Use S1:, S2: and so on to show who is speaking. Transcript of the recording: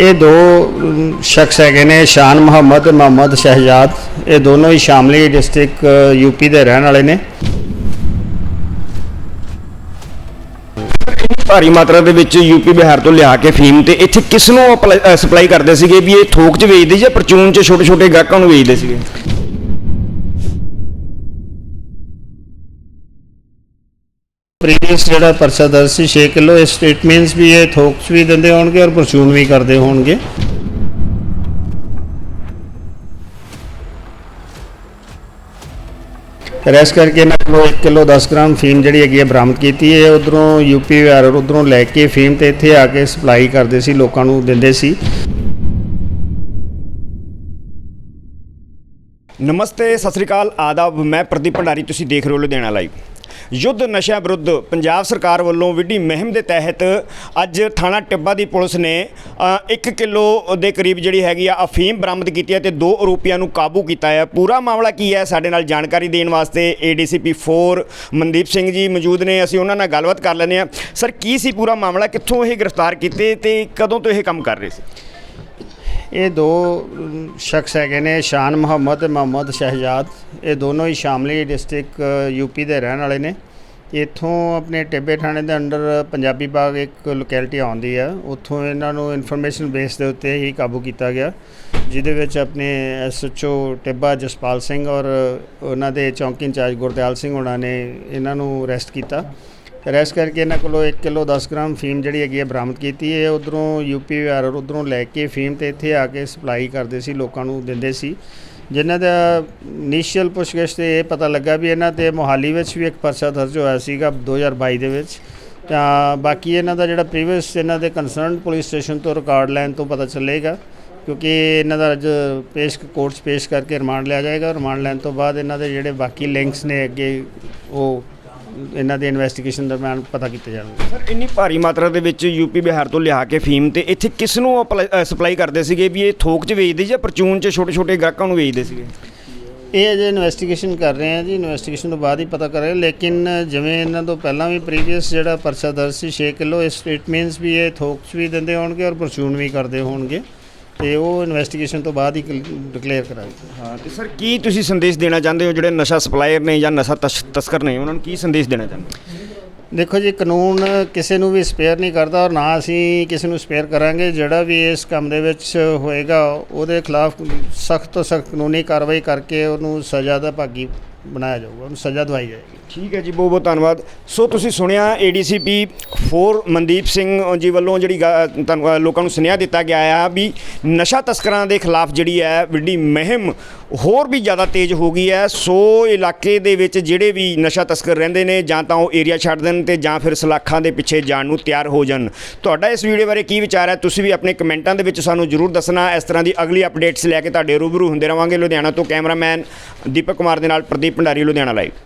S1: ਇਹ ਦੋ ਸ਼ਖਸ ਹੈਗੇ ਨੇ, ਸ਼ਾਨ ਮੁਹੰਮਦ ਤੇ ਮੁਹੰਮਦ ਸ਼ਹਿਜਾਦ। ਇਹ ਦੋਨੋਂ ਹੀ ਸ਼ਾਮਲੀ ਡਿਸਟ੍ਰਿਕਟ ਯੂਪੀ ਦੇ ਰਹਿਣ ਵਾਲੇ ਨੇ।
S2: ਭਾਰੀ ਮਾਤਰਾ ਦੇ ਵਿੱਚ ਯੂਪੀ ਬਿਹਾਰ ਤੋਂ ਲਿਆ ਕੇ ਫੀਮ ਤੇ ਇੱਥੇ ਕਿਸ ਨੂੰ ਸਪਲਾਈ ਕਰਦੇ ਸੀਗੇ? ਵੀ ਇਹ ਥੋਕ 'ਚ ਵੇਚਦੇ ਜਾਂ ਪਰਚੂਨ 'ਚ ਛੋਟੇ ਛੋਟੇ ਗਾਹਕਾਂ ਨੂੰ ਵੇਚਦੇ ਸੀਗੇ?
S1: ਪ੍ਰੀਵੀਅਸ ਜਿਹੜਾ ਪਰਚਾ ਦਰਜ ਸੀ 6 ਕਿਲੋ ਇਹ ਸਟੇਟ ਵੀ ਇਹ ਥੋਕਸ ਵੀ ਦਿੰਦੇ ਹੋਣਗੇ ਔਰ ਪਰਚੂਨ ਵੀ ਕਰਦੇ ਹੋਣਗੇ। ਰੈਸ ਕਰਕੇ ਇਹਨਾਂ ਕੋਲੋਂ 1 ਕਿਲੋ 10 ਗ੍ਰਾਮ ਫੀਮ ਜਿਹੜੀ ਹੈਗੀ ਹੈ ਬਰਾਮਦ ਕੀਤੀ ਹੈ। ਉਧਰੋਂ ਯੂਪੀ ਬਿਹਾਰ ਉਧਰੋਂ ਲੈ ਕੇ ਫੀਮ ਤੇ ਇੱਥੇ ਆ ਕੇ ਸਪਲਾਈ ਕਰਦੇ ਸੀ, ਲੋਕਾਂ ਨੂੰ ਦਿੰਦੇ ਸੀ।
S2: ਨਮਸਤੇ, ਸਤਿ ਸ੍ਰੀ ਅਕਾਲ। ਆਦਾਬ, ਮੈਂ ਪ੍ਰਦੀਪ ਭੰਡਾਰੀ, ਤੁਸੀਂ ਦੇਖ ਰਹੇ ਹੋ ਲੁਧਿਆਣਾ ਲਾਈਵ ਯੁੱਧ ਨਸ਼ਿਆਂ ਵਿਰੁੱਧ ਪੰਜਾਬ ਸਰਕਾਰ ਵੱਲੋਂ ਵਿੱਢੀ ਮੁਹਿੰਮ ਦੇ ਤਹਿਤ ਅੱਜ ਥਾਣਾ ਟਿੱਬਾ ਦੀ ਪੁਲਿਸ ਨੇ 1 ਕਿਲੋ ਦੇ ਕਰੀਬ ਜਿਹੜੀ ਹੈਗੀ ਆ ਅਫੀਮ ਬਰਾਮਦ ਕੀਤੀ ਹੈ ਤੇ ਦੋ ਆਰੋਪੀਆਂ ਨੂੰ ਕਾਬੂ ਕੀਤਾ ਹੈ। ਪੂਰਾ ਮਾਮਲਾ ਕੀ ਹੈ ਸਾਡੇ ਨਾਲ ਜਾਣਕਾਰੀ ਦੇਣ ਵਾਸਤੇ ਏਡੀਸੀਪੀ 4 ਮਨਦੀਪ ਸਿੰਘ ਜੀ ਮੌਜੂਦ ਨੇ, ਅਸੀਂ ਉਹਨਾਂ ਨਾਲ ਗੱਲਬਾਤ ਕਰ ਲੈਂਦੇ ਹਾਂ। ਸਰ, ਕੀ ਸੀ ਪੂਰਾ ਮਾਮਲਾ? ਕਿੱਥੋਂ ਇਹ ਗ੍ਰਿਫਤਾਰ ਕੀਤੇ ਤੇ ਕਦੋਂ ਤੋਂ ਇਹ ਕੰਮ ਕਰ ਰਹੇ ਸੀ?
S1: ਇਹ ਦੋ ਸ਼ਖਸ ਹੈਗੇ ਨੇ, ਸ਼ਾਨ ਮੁਹੰਮਦ ਤੇ ਮੁਹੰਮਦ ਸ਼ਹਿਜਾਦ। ਇਹ ਦੋਨੋਂ ਹੀ ਸ਼ਾਮਲੀ ਡਿਸਟ੍ਰਿਕਟ ਯੂਪੀ ਦੇ ਰਹਿਣ ਵਾਲੇ ਨੇ। ਇੱਥੋਂ ਆਪਣੇ ਟਿੱਬੇ ਥਾਣੇ ਦੇ ਅੰਡਰ ਪੰਜਾਬੀ ਬਾਗ ਇੱਕ ਲੋਕੈਲਿਟੀ ਆਉਂਦੀ ਆ। ਉੱਥੋਂ ਇਹਨਾਂ ਨੂੰ ਇਨਫੋਰਮੇਸ਼ਨ ਬੇਸ ਦੇ ਉੱਤੇ ਹੀ ਕਾਬੂ ਕੀਤਾ ਗਿਆ, ਜਿਹਦੇ ਵਿੱਚ ਆਪਣੇ ਐਸਐਚਓ ਟਿੱਬਾ ਜਸਪਾਲ ਸਿੰਘ ਔਰ ਉਹਨਾਂ ਦੇ ਚੌਂਕੀ ਇੰਚਾਰਜ ਗੁਰਦਿਆਲ ਸਿੰਘ ਉਹਨਾਂ ਨੇ ਇਹਨਾਂ ਨੂੰ ਅਰੈਸਟ ਕੀਤਾ। ਫਿਰ ਇਸ ਕਰਕੇ ਇਹਨਾਂ ਕੋਲੋਂ 1 ਕਿਲੋ 10 ਗ੍ਰਾਮ ਫੀਮ ਜਿਹੜੀ ਹੈਗੀ ਹੈ ਬਰਾਮਦ ਕੀਤੀ। ਹੈ ਉਧਰੋਂ ਯੂਪੀ ਬਿਹਾਰ ਔਰ ਉਧਰੋਂ ਲੈ ਕੇ ਫੀਮ ਤੇ ਇੱਥੇ ਆ ਕੇ ਸਪਲਾਈ ਕਰਦੇ ਸੀ, ਲੋਕਾਂ ਨੂੰ ਦਿੰਦੇ ਸੀ। ਜਿਨ੍ਹਾਂ ਦਾ ਇਨੀਸ਼ੀਅਲ ਪੁੱਛਗਿੱਛ ਤੇ ਇਹ ਪਤਾ ਲੱਗਾ ਵੀ ਇਹਨਾਂ ਤੇ ਮੋਹਾਲੀ ਵਿੱਚ ਵੀ ਇੱਕ ਪਰਚਾ ਦਰਜ ਹੋਇਆ ਸੀਗਾ 2022 ਦੇ ਵਿੱਚ। ਤਾਂ ਬਾਕੀ ਇਹਨਾਂ ਦਾ ਜਿਹੜਾ ਪ੍ਰੀਵੀਅਸ ਇਹਨਾਂ ਦੇ ਕੰਸਰਨਡ ਪੁਲਿਸ ਸਟੇਸ਼ਨ ਤੋਂ ਰਿਕਾਰਡ ਲੈਣ ਤੋਂ ਪਤਾ ਚੱਲੇਗਾ, ਕਿਉਂਕਿ ਇਹਨਾਂ ਦਾ ਅੱਜ ਪੇਸ਼ ਕੋਰਟਸ ਪੇਸ਼ ਕਰਕੇ ਰਿਮਾਂਡ ਲਿਆ ਜਾਏਗਾ। ਰਿਮਾਂਡ ਲੈਣ ਤੋਂ ਬਾਅਦ ਇਹਨਾਂ ਦੇ ਜਿਹੜੇ ਬਾਕੀ ਲਿੰਕਸ ਨੇ ਅੱਗੇ ਉਹ ਇਹਨਾਂ ਦੇ ਇਨਵੈਸਟੀਗੇਸ਼ਨ ਦਰਮਿਆਨ ਪਤਾ ਕੀਤੇ ਜਾਣਗੇ
S2: ਸਰ ਇੰਨੀ ਭਾਰੀ ਮਾਤਰਾ ਦੇ ਵਿੱਚ ਯੂਪੀ ਬਿਹਾਰ ਤੋਂ ਲਿਆ ਕੇ ਫੀਮ ਤੇ ਇੱਥੇ ਕਿਸ ਨੂੰ ਸਪਲਾਈ ਕਰਦੇ ਸੀਗੇ ਵੀ ਇਹ ਥੋਕ 'ਚ ਵੇਚਦੇ ਜਾਂ ਪਰਚੂਨ 'ਚ ਛੋਟੇ ਛੋਟੇ ਗਾਹਕਾਂ ਨੂੰ ਵੇਚਦੇ ਸੀਗੇ?
S1: ਇਹ ਅਜੇ ਇਨਵੈਸਟੀਗੇਸ਼ਨ ਕਰ ਰਹੇ ਆ ਜੀ। ਇਨਵੈਸਟੀਗੇਸ਼ਨ ਤੋਂ ਬਾਅਦ ਹੀ ਪਤਾ ਕਰਾਂਗੇ। ਲੇਕਿਨ ਜਿਵੇਂ ਇਹਨਾਂ ਤੋਂ ਪਹਿਲਾਂ ਵੀ ਪ੍ਰੀਵੀਅਸ ਜਿਹੜਾ ਪਰਚਾ ਦਰਜ ਸੀ 6 ਕਿਲੋ ਇਸ ਮੀਨਸ ਵੀ ਇਹ ਥੋਕ 'ਚ ਵੀ ਦਿੰਦੇ ਹੋਣਗੇ ਔਰ ਪਰਚੂਨ ਵੀ ਕਰਦੇ ਹੋਣਗੇ। ਤੇ ਉਹ ਇਨਵੈਸਟੀਗੇਸ਼ਨ ਤੋਂ ਬਾਅਦ ਹੀ ਡਿਕਲੇਅਰ ਕਰਾਂਗੇ
S2: ਹਾਂ ਤੇ ਸਰ ਕੀ ਤੁਸੀਂ ਸੰਦੇਸ਼ ਦੇਣਾ ਚਾਹੁੰਦੇ ਹੋ? ਜਿਹੜੇ ਨਸ਼ਾ ਸਪਲਾਇਰ ਨੇ ਜਾਂ ਨਸ਼ਾ ਤਸ- ਤਸਕਰ ਨੇ ਉਹਨਾਂ ਨੂੰ ਕੀ ਸੰਦੇਸ਼ ਦੇਣਾ ਚਾਹੁੰਦੇ?
S1: ਦੇਖੋ ਜੀ ਕਾਨੂੰਨ ਕਿਸੇ ਨੂੰ ਵੀ ਸਪੇਅਰ ਨਹੀਂ ਕਰਦਾ ਔਰ ਨਾ ਅਸੀਂ ਕਿਸੇ ਨੂੰ ਸਪੇਅਰ ਕਰਾਂਗੇ। ਜਿਹੜਾ ਵੀ ਇਸ ਕੰਮ ਦੇ ਵਿੱਚ ਹੋਏਗਾ ਉਹਦੇ ਖਿਲਾਫ ਸਖਤ ਤੋਂ ਸਖਤ ਕਾਨੂੰਨੀ ਕਾਰਵਾਈ ਕਰਕੇ ਉਹਨੂੰ ਸਜ਼ਾ ਦਾ ਭਾਗੀ ਬਣਾਇਆ ਜਾਊਗਾ ਉਹਨੂੰ ਸਜ਼ਾ ਦਵਾਈ ਜਾਏਗੀ।
S2: ਠੀਕ ਹੈ ਜੀ ਬਹੁਤ ਬਹੁਤ ਧੰਨਵਾਦ। ਸੋ ਤੁਸੀਂ ਸੁਣਿਆ ਏਡੀਸੀਪੀ 4 ਮਨਦੀਪ ਸਿੰਘ ਜੀ ਵੱਲੋਂ ਜਿਹੜੀ ਗਾ- ਤੁਹਾਨੂੰ, ਲੋਕਾਂ ਨੂੰ ਸੁਨੇਹਾ ਦਿੱਤਾ ਗਿਆ ਆ ਵੀ ਨਸ਼ਾ ਤਸਕਰਾਂ ਦੇ ਖਿਲਾਫ ਜਿਹੜੀ ਹੈ ਵੱਡੀ ਮੁਹਿੰਮ ਹੋਰ ਵੀ ਜ਼ਿਆਦਾ ਤੇਜ਼ ਹੋ ਗਈ ਹੈ। ਸੋ ਇਲਾਕੇ ਦੇ ਵਿੱਚ ਜਿਹੜੇ ਵੀ ਨਸ਼ਾ ਤਸਕਰ ਰਹਿੰਦੇ ਨੇ, ਜਾਂ ਤਾਂ ਉਹ ਏਰੀਆ ਛੱਡ ਦੇਣ ਤੇ ਜਾਂ ਫਿਰ ਸਲਾਖਾਂ ਦੇ ਪਿੱਛੇ ਜਾਣ ਨੂੰ ਤਿਆਰ ਹੋ ਜਾਣ। ਤੁਹਾਡਾ ਇਸ ਵੀਡੀਓ ਬਾਰੇ ਕੀ ਵਿਚਾਰ ਹੈ? ਤੁਸੀਂ ਵੀ ਆਪਣੇ ਕਮੈਂਟਾਂ ਦੇ ਵਿੱਚ ਸਾਨੂੰ ਜਰੂਰ ਦੱਸਣਾ। ਇਸ ਤਰ੍ਹਾਂ ਦੀ ਅਗਲੀ ਅਪਡੇਟਸ ਲੈ ਕੇ ਤੁਹਾਡੇ ਰੂਬਰੂ ਹੁੰਦੇ ਰਵਾਂਗੇ। ਲੁਧਿਆਣਾ ਤੋਂ ਕੈਮਰਾਮੈਨ ਦੀਪਕ ਕੁਮਾਰ ਦੇ ਨਾਲ ਪ੍ਰਦੀਪ ਭੰਡਾਰੀ, ਲੁਧਿਆਣਾ ਲਾਈਵ